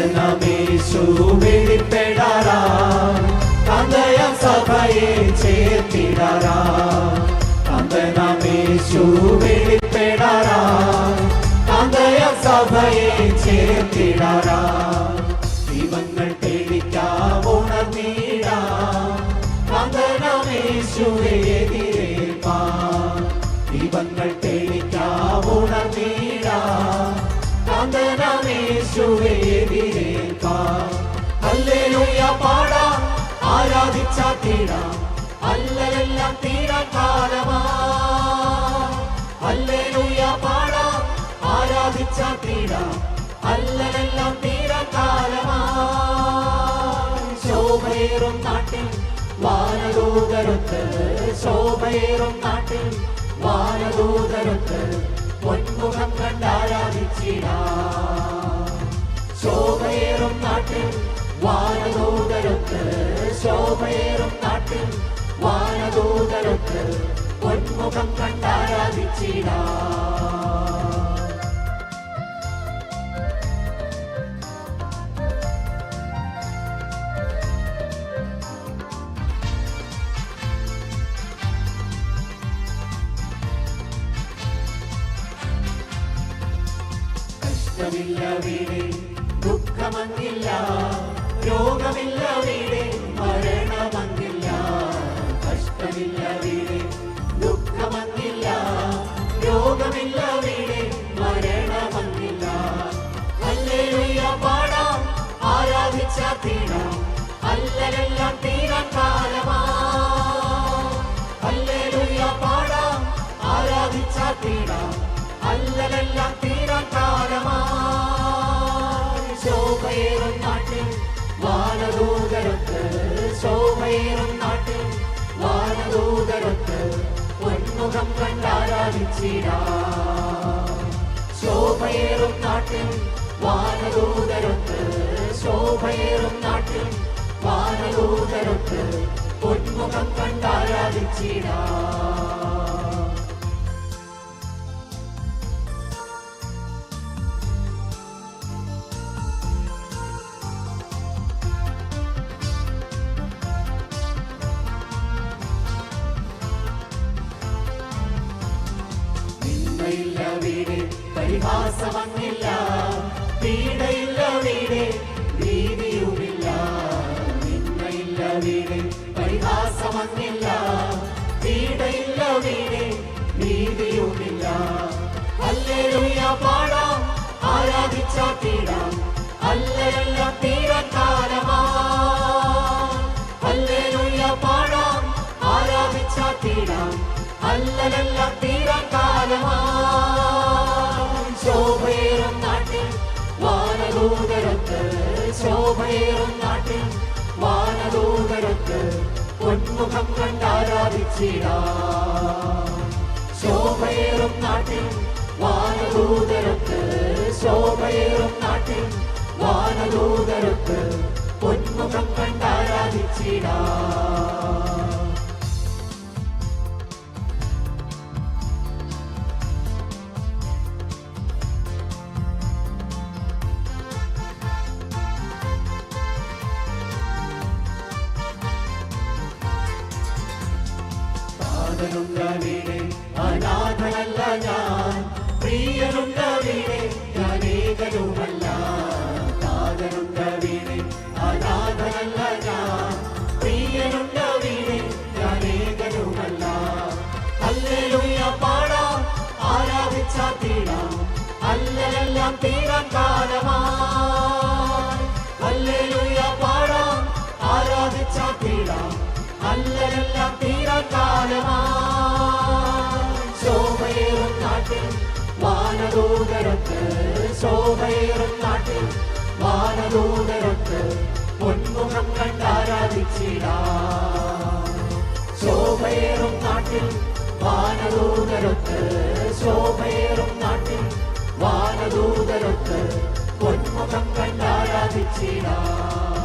വന്ദനമേശു വെളിപ്പെടാറാ തന്തയ സഭയെ ചേർത്തിടാറാ. വന്ദനമേശു വെളിപ്പെടാറാ തന്തയ സഭയെ ചേർത്തിടാറാ. ദീപങ്ങൾ പേടിക്കാം ഉണർന്നീടാ. വന്ദനമേശുവെ എതിരേൽപ്പാ. ദീപങ്ങൾ പേടിക്കാം ഉണർന്നീടാ. വന്ദനമേശുവെ എതിരേൽപ്പാ ഹല്ലേലൂയ പാടാം ആരാധിച്ചാ തീടാം അല്ലലെല്ലാം തീരാ കാലമാ. ഹല്ലേലൂയ പാടാം ആരാധിച്ചാ തീടാം അല്ലലെല്ലാം തീരാ കാലമാ. നാട്ടിൽ വാനദൂതരുത്ത്. ശോഭയേറും നാട്ടിൽ വാനദൂതരൊത്ത്. പൊന്മുഖം കണ്ടാരാധിച്ചിടാം. ശോഭയേറും നാട്ടിൽ വാനദൂതരൊത്ത് ശോഭയേറും നാട്ടിൽ വാനദൂതരൊത്ത് പൊൻമുഖം കണ്ടാരാധിച്ചിടാം. കഷ്ടമില്ല വീട് ദുഃഖമങ്ങില്ല രോഗമില്ല വീട് മരണമങ്ങില്ല കഷ്ടമില്ല വീട് ദുഃഖമങ്ങില്ല രോഗമില്ല വീട് മരണമങ്ങില്ല. ഹല്ലേലൂയ പാടാം ആരാധിച്ച തീരാം അല്ലലെല്ലാം തീരാൻ കാലമാ. പാടാം ആരാധിച്ച തീരാം അല്ലലെല്ലാം ശോഭയേറും നാട്ടിൽ വാനദൂതരൊത്ത് ശോഭയേറും നാട്ടിൽ വാനദൂതരൊത്ത് പൊന്മുഖം കണ്ടാരാധിച്ചിടാം. വീട് പരിഹാസമങ്ങില്ല പീഡയില്ല വീട് ഭീതിയുമില്ല. നിന്നയില്ല വീട് പരിഹാസമങ്ങില്ല പീഡയില്ല വീട് ഭീതിയുമില്ല. ഹല്ലേലൂയ പാടാം ആരാധിച്ചാ തീടാം അല്ലയെല്ലാം തീരക്കാലമാ. പാടാം ആരാധിച്ചാ തീടാം അല്ലലെല്ലാം തീരാൻ വാനദൂതരത്ത് ശോഭയേറും നാട്ടിൽ വാനദൂതരത്ത് പൊന്മുഖം കണ്ടാരാധിച്ചിടാ ശോഭയേറും നാട്ടിൽ വാനദൂതരത്ത് ശോഭയേറും നാട്ടിൽ വാനദൂതരത്ത് പൊന്മുഖം കണ്ടാരാധിച്ചിടാം നാഥനുണ്ട വീട് അനാഥനല്ല ഞാൻ. പ്രിയനുണ്ട വീട് ഞാൻ ഏകനുമല്ല നാഥനുണ്ട അനാഥനല്ല ഞാൻ. പ്രിയനുണ്ട വീട് ഞാൻ ഏകനുമല്ല ഹല്ലേലൂയ പാടാം ആരാധിച്ച തീരാം. അല്ലലെല്ലാം വാനദൂതരത്ത് ശോഭയേറും നാട്ടിൽ വാനദൂതരത്ത് പൊന്മുഖം കണ്ടാരാധിച്ചിടാം ശോഭയേറും നാട്ടിൽ വാനദൂതരത്ത് ശോഭയേറും നാട്ടിൽ വാനദൂതരത്ത് പൊന്മുഖം കണ്ടാരാധിച്ചിടാം